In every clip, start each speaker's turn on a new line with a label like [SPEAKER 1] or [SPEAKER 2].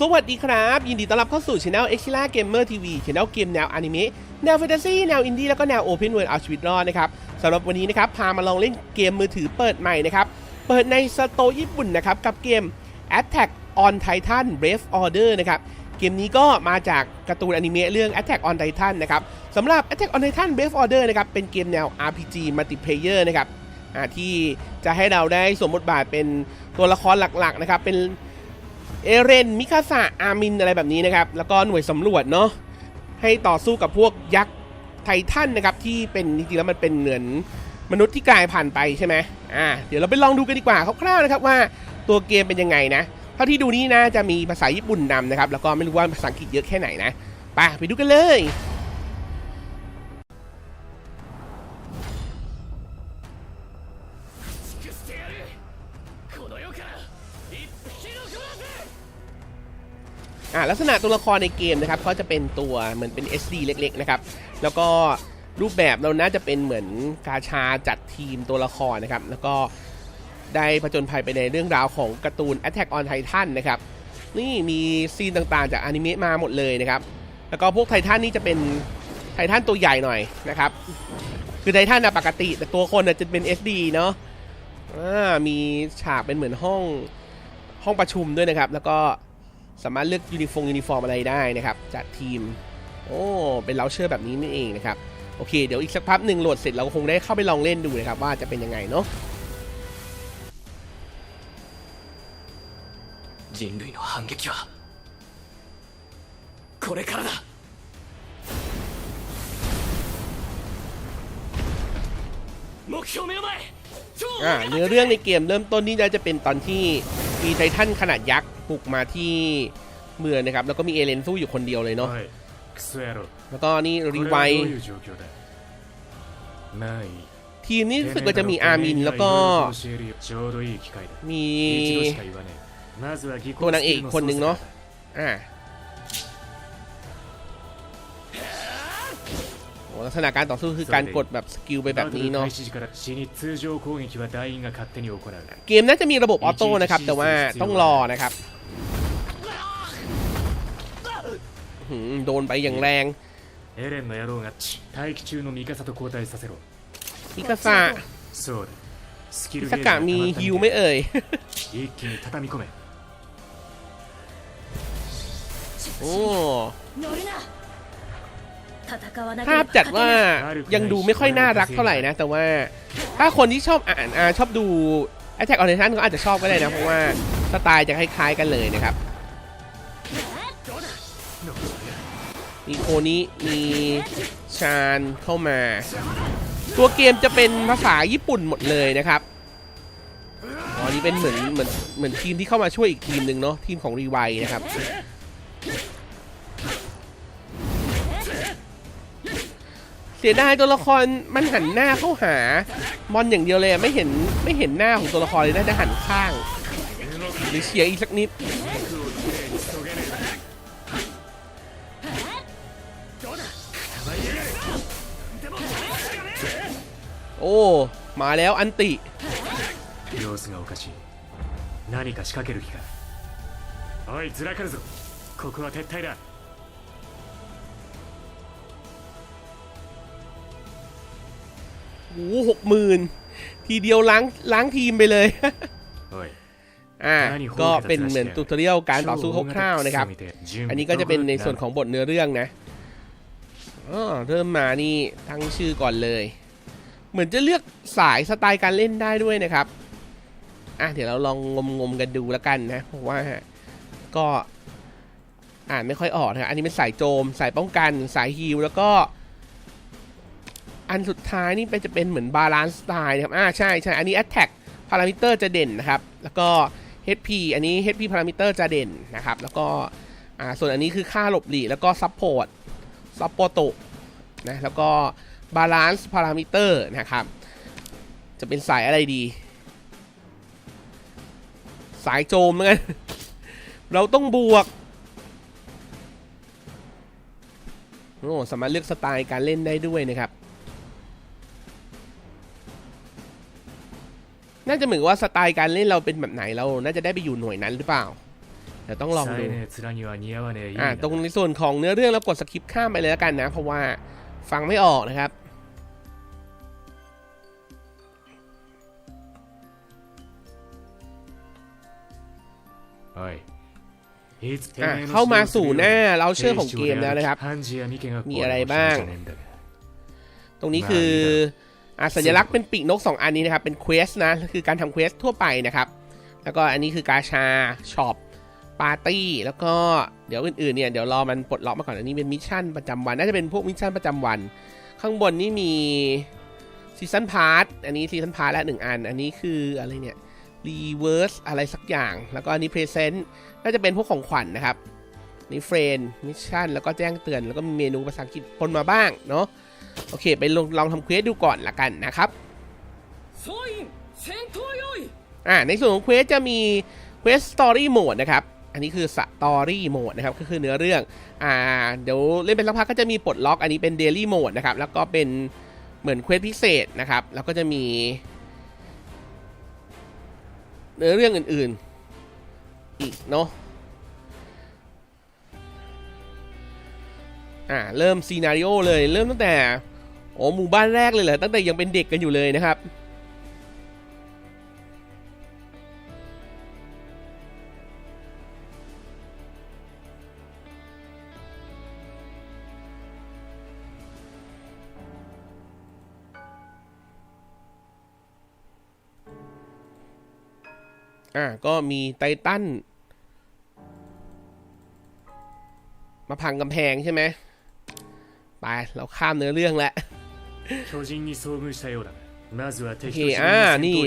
[SPEAKER 1] สวัสดีครับ ยินดีต้อนรับเข้าสู่ช anel e x i l a Gamer TV ช anel เกมแนวอนิเมะแนวแฟนตาซีแนวอินดี้แล้วก็แนว Open World เอาชีวิตรอดนะครับสำหรับวันนี้นะครับ พามาลองเล่นเกมมือถือเปิดใหม่นะครับ เปิดในสโตญี่ปุ่นนะครับ กับเกม Attack on Titan Brave Order นะครับ เกมนี้ก็มาจากการ์ตูนอนิเมะเรื่อง Attack on Titan นะครับสำหรับ Attack on Titan Brave Order นะครับเป็นเกมแนว RPG Multiplayer นะครับ ที่จะให้เราได้สวมบทบาทเป็นตัวละครหลักๆนะครับ เป็นเอเรน มิคาสะอามินอะไรแบบนี้นะครับ แล้วก็หน่วยสำรวจเนาะให้ต่อสู้กับพวกยักษ์ไททันนะครับ ที่เป็นจริงๆแล้วมันเป็นเหมือนมนุษย์ที่กลายพันธ์ไปใช่ไหมอ่าเดี๋ยวเราไปลองดูกันดีกว่าคร่าวๆนะครับว่าตัวเกมเป็นยังไงนะเท่าที่ดูนี่นะจะมีภาษาญี่ปุ่นนำนะครับ แล้วก็ไม่รู้ว่าภาษาอังกฤษเยอะแค่ไหนนะไปไปดูกันเลย อ่าลักษณะตัวละครในเกมนะครับก็จะเป็นตัวเหมือนเป็น SD เล็กๆนะครับแล้วก็รูปแบบเราน่าจะเป็นเหมือนกาชาจัดทีมตัวละครนะครับแล้วก็ได้ผจญภัยไปในเรื่องราวของการ์ตูน Attack on Titan นะครับนี่มีซีนต่างๆ จากอนิเมะมาหมดเลยนะครับแล้วก็พวกไททันนี่จะเป็นไททันตัวใหญ่หน่อยนะครับคือไททันนะปกติ แต่ตัวคนจะเป็น SD เนาะมีฉากเป็นเหมือนห้องห้องประชุมด้วยนะครับ แล้วก็ สามารถเลือกยูนิฟงยูนิฟอร์มอะไรได้นะครับจากทีม โอ้ เป็นเลาเชอร์แบบนี้นี่เองนะครับ โอเค เดี๋ยวอีกสักพักหนึ่งโหลดเสร็จเราก็คงได้เข้าไปลองเล่นดูนะครับ ว่าจะเป็นยังไงเนาะ
[SPEAKER 2] 人類の反撃はこれからだ目標目の前超
[SPEAKER 1] อ่าเนื้อเรื่องในเกมเริ่มต้นนี่น่าจะเป็นตอนที่ มีไททันขนาดยักษ์ปลุกมาที่เมืองนะครับ แล้วก็มีเอเลนสู้อยู่คนเดียวเลยเนาะแล้วก็นี่รีไวทีมนี้รู้สึกว่าจะมีอามินแล้วก็มีตัวนางเอกคนหนึ่งเนาะอ่า ลักษณะการต่อสู้คือการกดแบบสกิลไปแบบนี้
[SPEAKER 3] バトル
[SPEAKER 1] เนาะ
[SPEAKER 3] 開始時から死に通常攻撃は団員が勝手に行う
[SPEAKER 1] เกมน่าจะมีระบบออโต้นะครับ แต่ว่าต้องรอนะครับหืมโดนไปอย่างแรง
[SPEAKER 3] エレンの野郎が待機中のミカサと交代させろ
[SPEAKER 1] มิคาสะ
[SPEAKER 3] そうだスキ
[SPEAKER 1] มิ
[SPEAKER 3] ル
[SPEAKER 1] คา
[SPEAKER 3] ゲージ
[SPEAKER 1] กะ
[SPEAKER 3] が溜
[SPEAKER 1] มี
[SPEAKER 3] まった
[SPEAKER 1] ฮิว
[SPEAKER 3] み
[SPEAKER 1] ไหม่
[SPEAKER 3] たい
[SPEAKER 1] เอ่ย
[SPEAKER 3] 一気に畳み込め
[SPEAKER 1] โอ้
[SPEAKER 4] 乗るな戦わなけ
[SPEAKER 1] ภาพจัดว่ายังดูไม่ค่อยน่ารักเท่าไหร่นะ แต่ว่าถ้าคนที่ชอบอ่านอาชอบดู Attack on Titan ก็อาจจะชอบก็ได้นะ เพราะว่าสไตล์จะคล้ายๆกันเลยนะครับ มีโคนี้มีชาญเข้ามา ตัวเกมจะเป็นภาษาญี่ปุ่นหมดเลยนะครับอันนี้เป็นเหมือนเหมือนเหมือนทีมที่เข้ามาช่วยอีกทีมหนึ่งเนาะทีมของรีไวนะครับ เสียดายตัวละครมันหันหน้าเข้าหามอนอย่างเดียวเลยอะไม่เห็นไม่เห็นหน้าของตัวละครเลยน่าจะหันข้าง หรือเฉียงอีกสักนิด โอ้ มาแล้วอันติ
[SPEAKER 3] 様子がおかしい何か仕掛ける気かおいずらかるぞここは撤退だ
[SPEAKER 1] โอ้หกหมื่นทีเดียวล้างล้างทีมไปเลย
[SPEAKER 3] おい
[SPEAKER 1] อ่าก็เป็นเหมือนตูตอเรียลการต่อสู้คร่าวๆนะครับ อันนี้ก็จะเป็นในส่วนของบทเนื้อเรื่องนะอ๋อเริ่มมานี่ตั้งชื่อก่อนเลย เหมือนจะเลือกสายสไตล์การเล่นได้ด้วยนะครับอะเดี๋ยวเราลองงมงมๆกันดูแล้วกันนะเพราะว่าก็อ่านไม่ค่อยออกนะครับอันนี้เป็นสายโจม สายป้องกันสายฮีลแล้วก็ อันสุดท้ายนี่เป็นจะเป็นเหมือนบาลานซ์สไตล์นะครับอ่าใช่ใช่อันนี้ attack parameter จะเด่นนะครับ แล้วก็ HP อันนี้ HP parameter จะเด่นนะครับ แล้วก็อ่าส่วนอันนี้คือค่าหลบหลีแล้วก็ support support นะแล้วก็ balance parameter นะครับ จะเป็นสายอะไรดี สายโจมเหมือนกันเราต้องบวกโอ้สามารถเลือกสไตล์การเล่นได้ด้วยนะครับ น่าจะเหมือนว่าสไตล์การเล่นเราเป็นแบบไหนเรา น่าจะได้ไปอยู่หน่วยนั้นหรือเปล่าแต่ต้องลองดูอ่าตรงในส่วนของเนื้อเรื่องเรากดสคริปต์ข้ามไปเลยแล้วกันนะ เพราะว่าฟังไม่ออกนะครับ
[SPEAKER 3] เเข้า
[SPEAKER 1] มาสู่หน้าเราเชื่อของเกมแล้วนะครับ มีอะไรบ้าง ตรงนี้คือ สัญลักษณ์เป็นปีกนก 2 อันนี้นะครับ เป็นเควสนะคือการทำเควสทั่วไปนะครับ แล้วก็อันนี้คือกาชาช็อปปาร์ตี้แล้วก็เดี๋ยวอื่นๆเนี่ยเดี๋ยวรอมันปลดล็อกมาก่อนอันนี้เป็นมิชชั่นประจำวัน น่าจะเป็นพวกมิชชั่นประจำวัน ข้างบนนี่มีซีซันพาร์ทอันนี้ซีซันพาร์ทละหนึ่งอัน อันนี้คืออะไรเนี่ยรีเวิร์สอะไรสักอย่าง แล้วก็อันนี้เพรเซนต์น่าจะเป็นพวกของขวัญนะครับนี่เฟรนมิชชั่นแล้วก็แจ้งเตือนแล้วก็มีเมนูภาษาอังกฤษปนมาบ้างเนาะ โอเค ไปลองลองทำเควสดูก่อนละกันนะครับอ่าในส่วนของเควสจะมีเควสสตอรี่โหมดนะครับ อันนี้คือสตอรี่โหมดนะครับ ก็คือเนื้อเรื่อง อ่า เดี๋ยวเล่นเป็นสักพักก็จะมีปลดล็อก อันนี้เป็นเดลี่โหมดนะครับ แล้วก็เป็นเหมือนเควสพิเศษนะครับ แล้วก็จะมี เนื้อเรื่องอื่น ๆ อีกเนาะ อ่าเริ่มซีนารีโอเลยเริ่มตั้งแต่โอ้หมู่บ้านแรกเลยเหรอตั้งแต่ยังเป็นเด็กกันอยู่เลยนะครับอ่าก็มีไททันมาพังกำแพงใช่ไหม ไปเราข้ามเนื้อเรื่องแล้วโอเคอ่านี่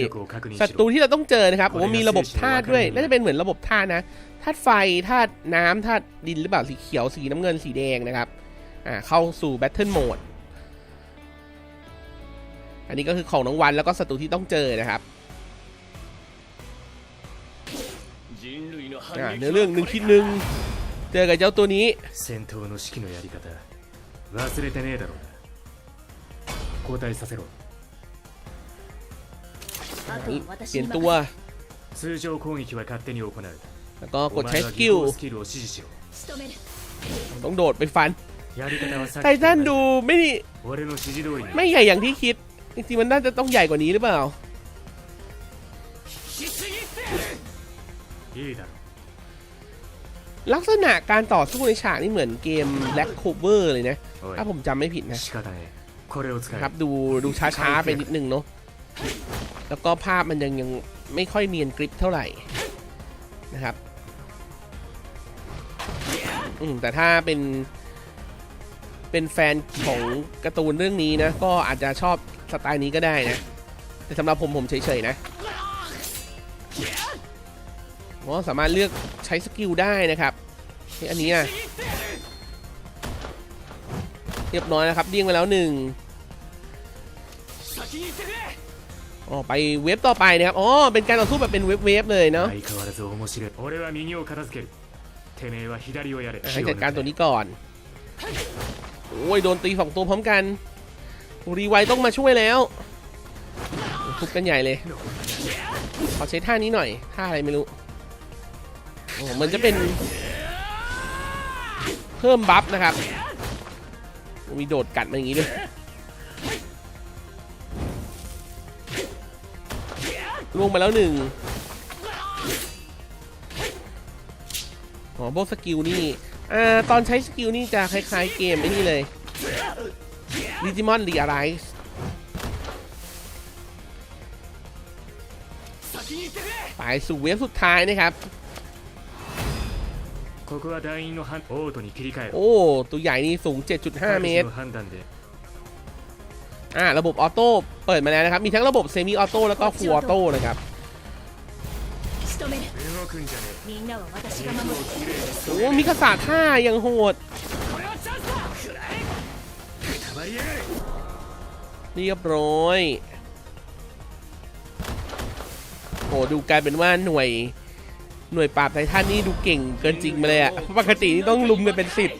[SPEAKER 1] ศัตรูที่เราต้องเจอนะครับผ
[SPEAKER 3] ม
[SPEAKER 1] มีระบบธาตุด้วยน่าจะเป็นเหมือนระบบธาตุนะธาตุไฟธาตุน้ำธาตุดินหรือเปล่าสีเขียวสีน้ำเงินสีแดงนะครับอ่าเข้าสู่แบทเทิลโหมดอันนี้ก็คือของน้องวันแล้วก็ศัตรูที่ต้องเจอนะครับเนื้อเรื่องหนึ่งคิดหนึ่งเจอกับเจ้าตัวนี้
[SPEAKER 3] 忘れてねえだろうな交代させろ
[SPEAKER 4] あと
[SPEAKER 1] นี่
[SPEAKER 4] は私
[SPEAKER 1] เปลี่ย
[SPEAKER 4] に
[SPEAKER 1] น
[SPEAKER 4] 任
[SPEAKER 1] ตัว
[SPEAKER 3] 通常攻撃は勝手に行う
[SPEAKER 1] แล้วก็ก
[SPEAKER 3] お
[SPEAKER 1] ดใช้
[SPEAKER 3] 前
[SPEAKER 1] ส
[SPEAKER 3] は
[SPEAKER 1] กิ
[SPEAKER 3] 技
[SPEAKER 1] ล
[SPEAKER 3] 巧スキルを指示しろ
[SPEAKER 4] せ仕留める
[SPEAKER 1] ต้องโดดไปฟัน
[SPEAKER 3] やり方はさっ
[SPEAKER 1] ไท
[SPEAKER 3] きと
[SPEAKER 1] ทัน
[SPEAKER 3] 同じ
[SPEAKER 1] ดูไม่ได้
[SPEAKER 3] 俺の指示通りに
[SPEAKER 1] ไม่ใหญ่อย่างที่คิด จริงๆมันน่าจะต้องใหญ่กว่านี้หรือเปล่า ลักษณะการต่อสู้ในฉากนี่เหมือนเกม Black Cover เลยนะ ถ้าผมจำไม่ผิดนะครับ ดูดูช้าๆ ไปนิดนึงเนาะแล้วก็ภาพมันยังยังไม่ค่อยเนียนกริปเท่าไหร่นะครับอืมแต่ถ้าเป็น เป็นแฟนของการ์ตูนเรื่องนี้นะ ก็อาจจะชอบสไตล์นี้ก็ได้นะ แต่สำหรับผมผมเฉยๆนะ เพสามารถเลือกใช้สกิลได้นะครับนี่อันนี้อะเรียบร้อยนะครับเลี้ยงไปแล้วหนึ่งอ๋อไปเว็บต่อไปนะครับอ๋อเป็นการต่อสู้แบบเป็นเว็บเว็บเลยเนาะให้จัดการตัวนี้ก่อนโอ้ยโดนตีสองตัวพร้อมกัน รีไวต้องมาช่วยแล้วทุบกันใหญ่เลยขอใช้ท่านี้หน่อยท่าอะไรไม่รู้ โอ้มันจะเป็น เพิ่มบัฟนะครับ มีโดดกัดมาอย่างนี้ด้วยล่วงไปแล้วหนึ่งอ๋อพวกสกิลนี่อ่าตอนใช้สกิลนี่จะคล้ายๆเกมไอ้นี่เลยดิจิมอนรีอะไรไปสู่เวฟสุดท้ายนะครับ โอ้ตัวใหญ่นี่สูง 7.5 เมตรอ่าระบบออโต้เปิดมาแล้วนะครับ มีทั้งระบบเซมิออโต้แล้วก็ฟูลออโต้นะครับโอ้มีกาสาท่ายังโหดเรียบร้อยโอ้ดูกลายเป็นว่าหน่วย หน่วยปราบไททันนี่ดูเก่งเกินจริงมาเลยอะปกตินี่ต้องลุมกันเป็นสิบ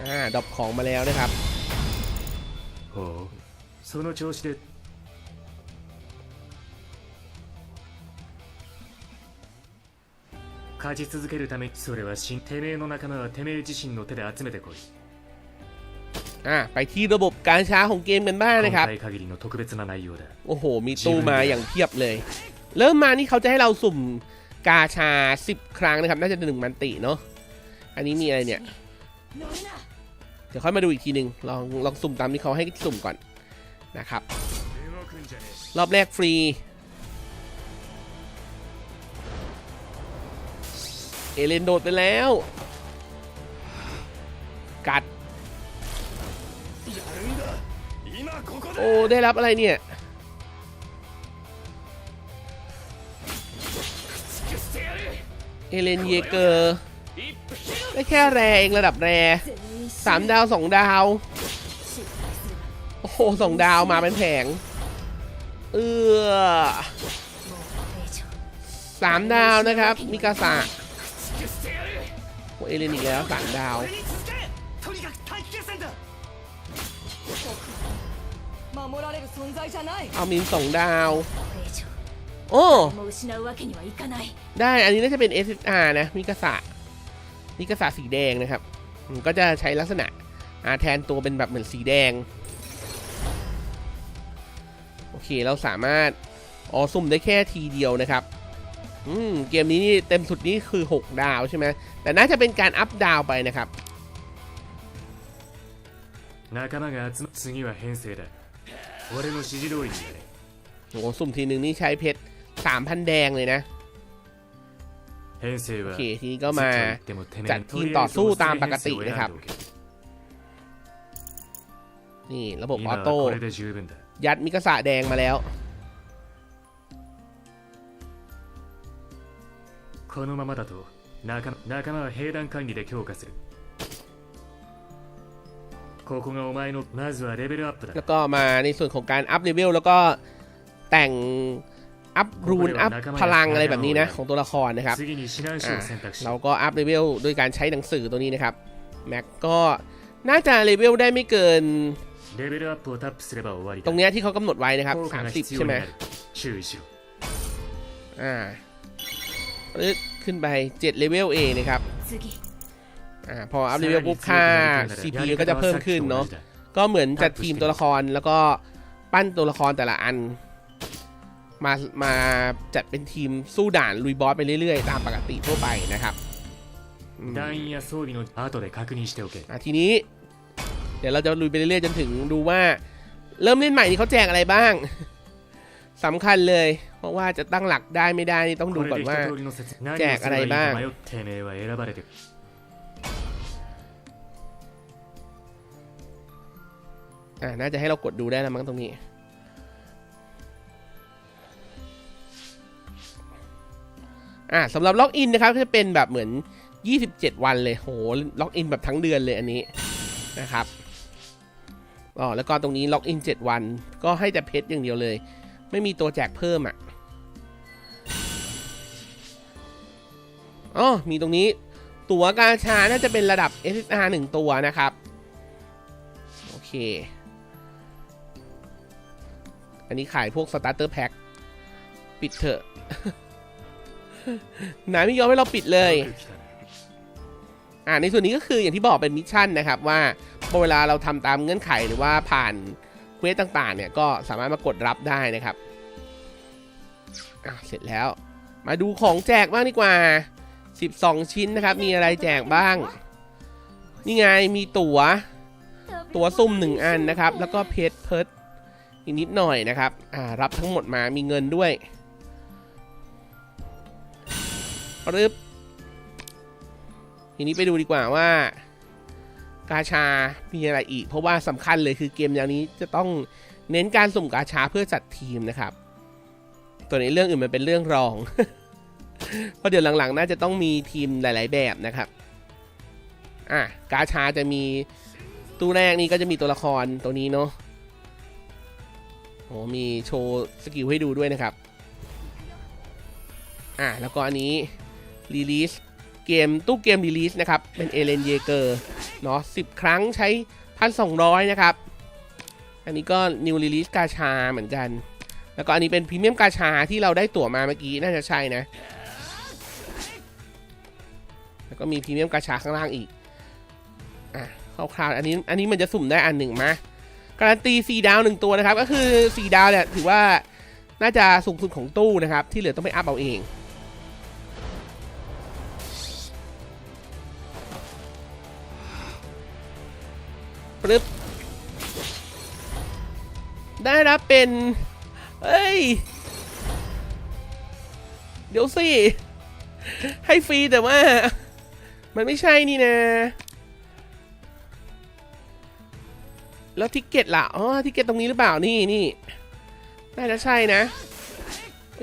[SPEAKER 1] อ่าดอบของมาแล้วนะครับ
[SPEAKER 3] โอ้その調子で勝続けるためそれはしてめえの仲間はてめえ自身の手で集めてこい
[SPEAKER 1] อะไปที่ระบบการช้าของเกมกันบ้างนะครับโอ้โห มีตู้มาอย่างเพียบเลย เริ่มมานี่เขาจะให้เราสุ่มกาชา 10 ครั้งนะครับ น่าจะหนึ่งมันติเนาะอันนี้มีอะไรเนี่ย เดี๋ยวค่อยมาดูอีกทีหนึ่งลองลองสุ่มตามที่เขาให้สุ่มก่อนนะครับ รอบแรกฟรี เอเลนโดดไปแล้ว กัด โอ้ ได้รับอะไรเนี่ย เอเลนเยเกอร์ได้แค่แรเองระดับแรสามดาวสองดาว โอ้โหสองดาวมาเป็นแผง เออสามดาวนะครับ มิกาสะโอเอเลนอีกแล้วสามดาวเอามีนสองดาว โอ้
[SPEAKER 4] もう失うわけにはいかない
[SPEAKER 1] ได้ อันนี้น่าจะเป็น SSR นะ มิกาสะ มิกาสะสีแดงนะครับมันก็จะใช้ลักษณะอ่าแทนตัวเป็นแบบเหมือนสีแดง โอเค เราสามารถ อ๋อ สุ่มได้แค่ทีเดียวนะครับ อืม เกมนี้นี่เต็มสุดนี่คือ 6 ดาวใช่ไหม แต่น่าจะเป็นการอัพดาวไปนะครับ
[SPEAKER 3] 仲間が集ま次は編成だ俺の指示通りにやれ
[SPEAKER 1] โห สุ่มทีหนึ่งนี่ใช้เพชร 3,000 แดงเลยนะ
[SPEAKER 3] 編成
[SPEAKER 1] โอ
[SPEAKER 3] は
[SPEAKER 1] เค ทีนี้ก็มา
[SPEAKER 3] 実を言ってもてめえ
[SPEAKER 1] จัดทีมต่อสู้ตามปกตินะครับ
[SPEAKER 3] とりあえず編成を選んでおけ
[SPEAKER 1] นี่ระบบอ
[SPEAKER 3] 今
[SPEAKER 1] อ
[SPEAKER 3] は
[SPEAKER 1] โต้
[SPEAKER 3] これで十分だ
[SPEAKER 1] ยัดมิกาสะแดงมาแล้ว
[SPEAKER 3] このままだと仲間仲間は兵団管理で強化するここがお前のまずはレベルアップだ
[SPEAKER 1] แล้วก็มาในส่วนของการอัพเลเวลแล้วก็แต่ง อัพรูนอัพพลังอะไรแบบนี้นะของตัวละครนะครับเราก็อัพเลเวลโดยการใช้หนังสือตัวนี้นะครับแม็กก็น่าจะเลเวลได้ไม่เกิน ตรงนี้ที่เขากำหนดไว้นะครับ30ใช่ไหมอ่าขึ้นไป7เลเวลเองนะครับอ่าพออัพเลเวลปุ๊บค่า CP ก็จะเพิ่มขึ้นเนาะก็เหมือนจัดทีมตัวละครแล้วก็ปั้นตัวละครแต่ละอัน มามาจัดเป็นทีมสู้ด่านลุยบอสไปเรื่อยๆ ตามปกติทั่วไปนะครับ
[SPEAKER 3] ดันยาสูบีโนะ
[SPEAKER 1] ทีนี้ เดี๋ยวเราจะลุยไปเรื่อยๆ จนถึงดูว่า เริ่มเล่นใหม่นี้เขาแจกอะไรบ้างสำคัญเลย เพราะว่าจะตั้งหลักได้ไม่ได้นี่ต้องดูก่อนว่า แจกอะไรบ้าง อ่าน่าจะให้เรากดดูได้แล้วมั้งตรงนี้ อ่าสำหรับล็อกอินนะครับก็จะเป็นแบบเหมือน 27 วันเลยโหล็อกอินแบบทั้งเดือนเลยอันนี้นะครับอ๋อแล้วก็ตรงนี้ล็อกอิน7วัน ก็ให้แต่เพชรอย่างเดียวเลย ไม่มีตัวแจกเพิ่มอะอ๋อมีตรงนี้ตั๋วกาชาน่าจะเป็นระดับ SSR 1 ตัวนะครับ โอเค อันนี้ขายพวกสตาร์เตอร์แพ็คปิดเถอะ นายไม่ยอมให้เราปิดเลย อ่าในส่วนนี้ก็คืออย่างที่บอกเป็นมิชชั่นนะครับว่าเวลาเราทำตามเงื่อนไขหรือว่าผ่านเควสต่างๆ เนี่ยก็สามารถมากดรับได้นะครับอะเสร็จแล้ว มาดูของแจกบ้างดีกว่า 12 ชิ้นนะครับ มีอะไรแจกบ้าง นี่ไงมีตัว๋ว ตั๋วซุ่มหนึ่งอันนะครับ แล้วก็เพชรเพิร์ดอีกนิดหน่อยนะครับ อ่า รับทั้งหมดมามีเงินด้วย รึบทีนี้ไปดูดีกว่าว่ากาชา มีอะไรอีก เพราะว่าสำคัญเลยคือเกมแนวนี้จะต้องเน้นการสุ่มกาชาเพื่อจัดทีมนะครับ ตัวในเรื่องอื่นมันเป็นเรื่องรอง เพราะเดี๋ยวหลังๆ น่าจะต้องมีทีมหลาย ๆ แบบนะครับ อะกาชาจะมีตู้แรกนี่ก็จะมีตัวละครตัวนี้เนาะโอ้มีโชว์สกิลให้ดูด้วยนะครับ อะแล้วก็อันนี้ รีลีสเกมตู้เกมรีลีสนะครับ เป็นเอเลนเยเกอร์เนาะสิบครั้งใช้พันสองร้อยนะครับ อันนี้ก็นิวรีลีสกาชาเหมือนกัน แล้วก็อันนี้เป็นพรีเมียมกาชาที่เราได้ตั๋วมาเมื่อกี้น่าจะใช่นะ แล้วก็มีพรีเมียมกาชาข้างล่างอีก อะคร่าวๆอันนี้อันนี้มันจะสุ่มได้อันหนึ่งมาการันตีสี่ดาวหนึ่งตัวนะครับ ก็คือสี่ดาวเนี่ยถือว่าน่าจะสูงสุดของตู้นะครับ ที่เหลือต้องไปอัพเอาเอง ปึ๊บ ได้รับเป็น เอ้ย เดี๋ยวสิ ให้ฟรีแต่ว่า มันไม่ใช่นี่นะ แล้วทิกเก็ตล่ะ อ๋อ ทิกเก็ตตรงนี้หรือเปล่า นี่นี่น่าจะใช่นะ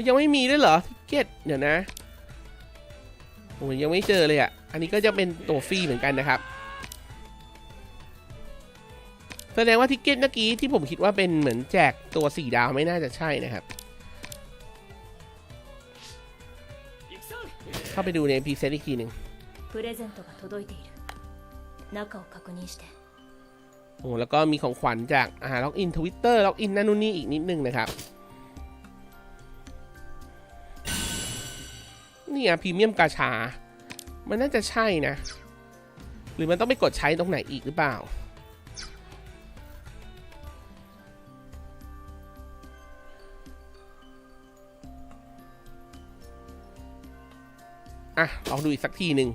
[SPEAKER 1] ยังไม่มีด้วยเหรอ ทิกเก็ต เดี๋ยวนะโอ้ยยังไม่เจอเลยอะ อันนี้ก็จะเป็นตัวฟรีเหมือนกันนะครับ แสดงว่าทิกเก็ตเมื่อกี้ที่ผมคิดว่าเป็นเหมือนแจกตัวสี่ดาวไม่น่าจะใช่นะครับ เข้าไปดูในพีเซตอีกทีหนึ่งโอ้แล้วก็มีของขวัญจากอ่าล็อกอินทวิตเตอร์ล็อกอินนั่นนู่นนี่อีกนิดนึงนะครับนี่อะพรีเมียมกาชา มันน่าจะใช่นะ หรือมันต้องไปกดใช้ตรงไหนอีกหรือเปล่า อะ ลองดูอีกสักทีหนึ่ง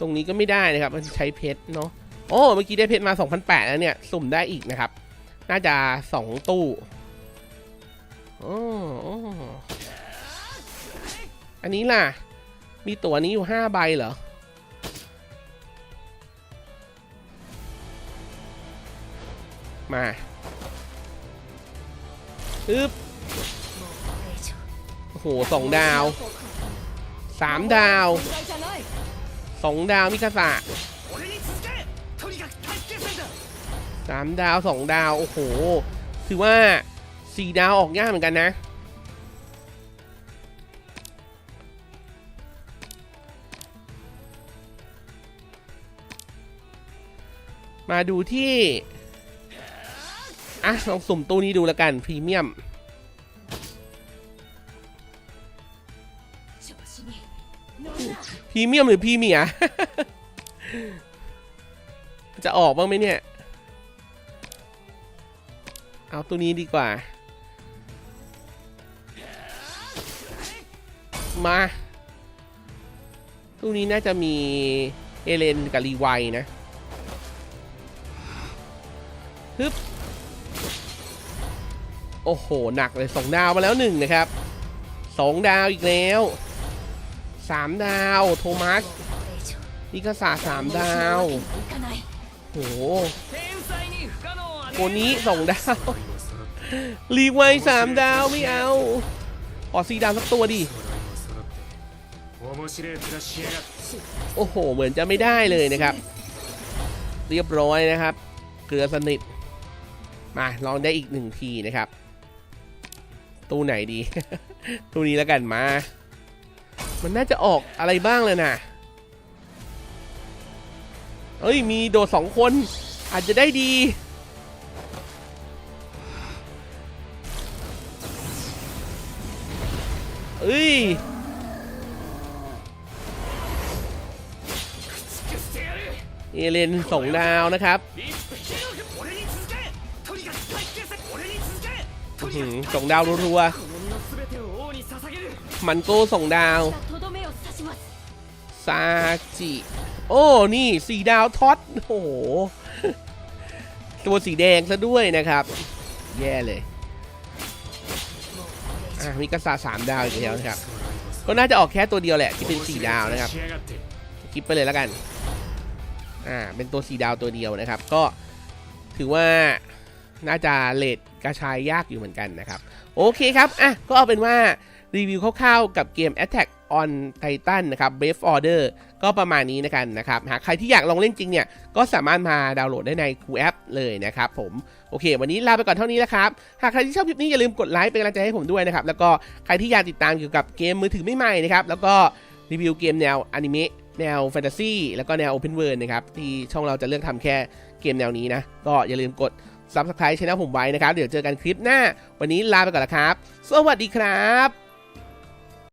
[SPEAKER 1] ตรงนี้ก็ไม่ได้นะครับ มันใช้เพชรเนาะ โอ้ เมื่อกี้ได้เพชรมา 2,800 แล้วเนี่ย สุ่มได้อีกนะครับ น่าจะ 2 ตู้โอ้โอ้อันนี้ล่ะ มีตั๋วนี้อยู่ 5 ใบเหรอ มา อึ๊บโอ้โหสองดาวสามดาวสองดาวมิคาสะสามดาวสองดาว โอ้โห ถือว่าสี่ดาวออกยากเหมือนกันนะ มาดูที่่ะลองสุ่มตู้นี้ดูแล้วกันพรีเมียมพรีเมียมหรือพรีเมียจะออกบ้างไหมเนี่ย เอาตู้นี้ดีกว่า มาตู้นี้น่าจะมีเอเลนกับรีไวนะฮึบ โอ้โห หนักเลยสองดาวมาแล้วหนึ่งนะครับสองดาวอีกแล้วสามดาว โทมัสนี่ก็สาสามดาวโอ้โหโกนี้สองดาวลีไวสามดาวไม่เอาขอสี่ดาวสักตัวดิโอ้โห เหมือนจะไม่ได้เลยนะครับ เรียบร้อยนะครับ เกลือสนิทมาลองได้อีกหนึ่งทีนะครับ ตู้ไหนดี ตู้นี้แล้วกันมา มันน่าจะออกอะไรบ้างเลยนะเฮ้ย มีโดดสองคน อาจจะได้ดีเฮ้ยเอเลนสองดาวนะครับ ส่งดาวรัวๆมันโก้ส่งดาวซาจิ โอ้ นี่สีดาวท็อตโอ้โห ตัวสีแดงซะด้วยนะครับ แย่เลย อะ มีกษัตริย์สามดาวอีกแล้วนะครับ ก็น่าจะออกแค่ตัวเดียวแหละ ที่เป็นสีดาวนะครับคิปไปเลยแล้วกัน อ่า เป็นตัวสีดาวตัวเดียวนะครับ ก็ถือว่า น่าจะเลดกระชายยากอยู่เหมือนกันนะครับ โอเคครับ อะ ก็เอาเป็นว่ารีวิวคร่าวๆกับเกม Attack on Titan นะครับ Brave Order ก็ประมาณนี้นะครับนะครับ หากใครที่อยากลองเล่นจริงเนี่ย ก็สามารถมาดาวน์โหลดได้ในคูแอปเลยนะครับผม โอเค วันนี้ลาไปก่อนเท่านี้แล้วครับ หากใครที่ชอบคลิปนี้อย่าลืมกดไลค์เป็นกำลังใจให้ผมด้วยนะครับ แล้วก็ใครที่อยากติดตามเกี่ยวกับเกมมือถือใหม่ๆนะครับ แล้วก็รีวิวเกมแนวอนิเมะแนวแฟนตาซีแล้วก็แนว Open World นะครับที่ช่องเราจะเลือกทำแค่เกมแนวนี้นะ ก็อย่าลืมกด ซับสไครต์ช่องผมไว้นะครับ เดี๋ยวเจอกันคลิปหน้า วันนี้ลาไปก่อนแล้วครับ สวัสดีครับ